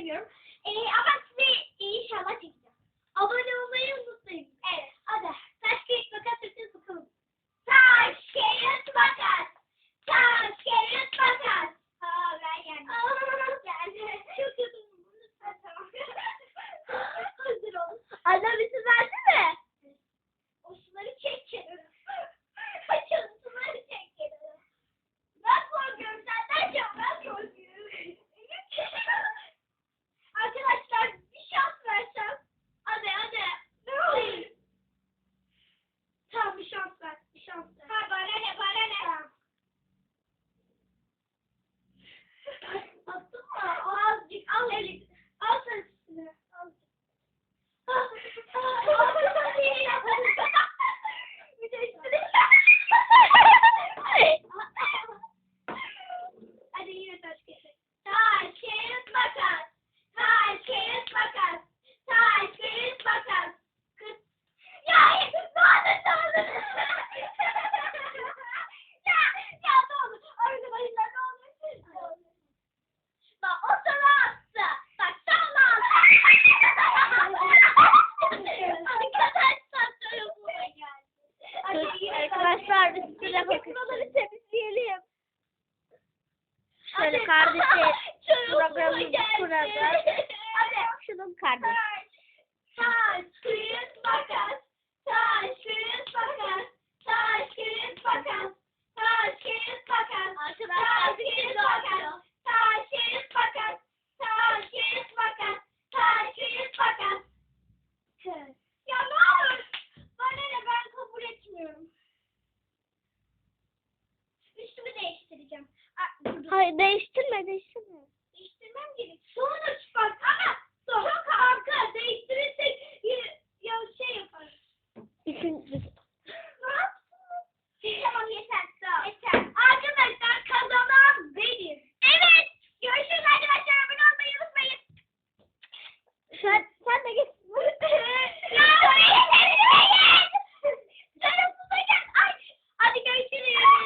seviyorum. Ee, ama size inşallah çekeceğim. Abone olmayı unutmayın. Evet. Hadi. Taş kağıt makas yapacağız bakalım. Taş kağıt makas. Taş kağıt makas. Aa ben yendim. Aa ben yendim. Çok kötü. Lütfen tamam. Hazır olun. Annem Hadi şuraya bakın. Temizleyelim. Şöyle kardeşi programımız burada. Şunun kardeşi. değiştireceğim. Aa, dur. Hayır değiştirme değiştirme. Değiştirmem gerek. Sonuç bak ama çok arka değiştirirsek ya, ya şey yaparız. Üçüncü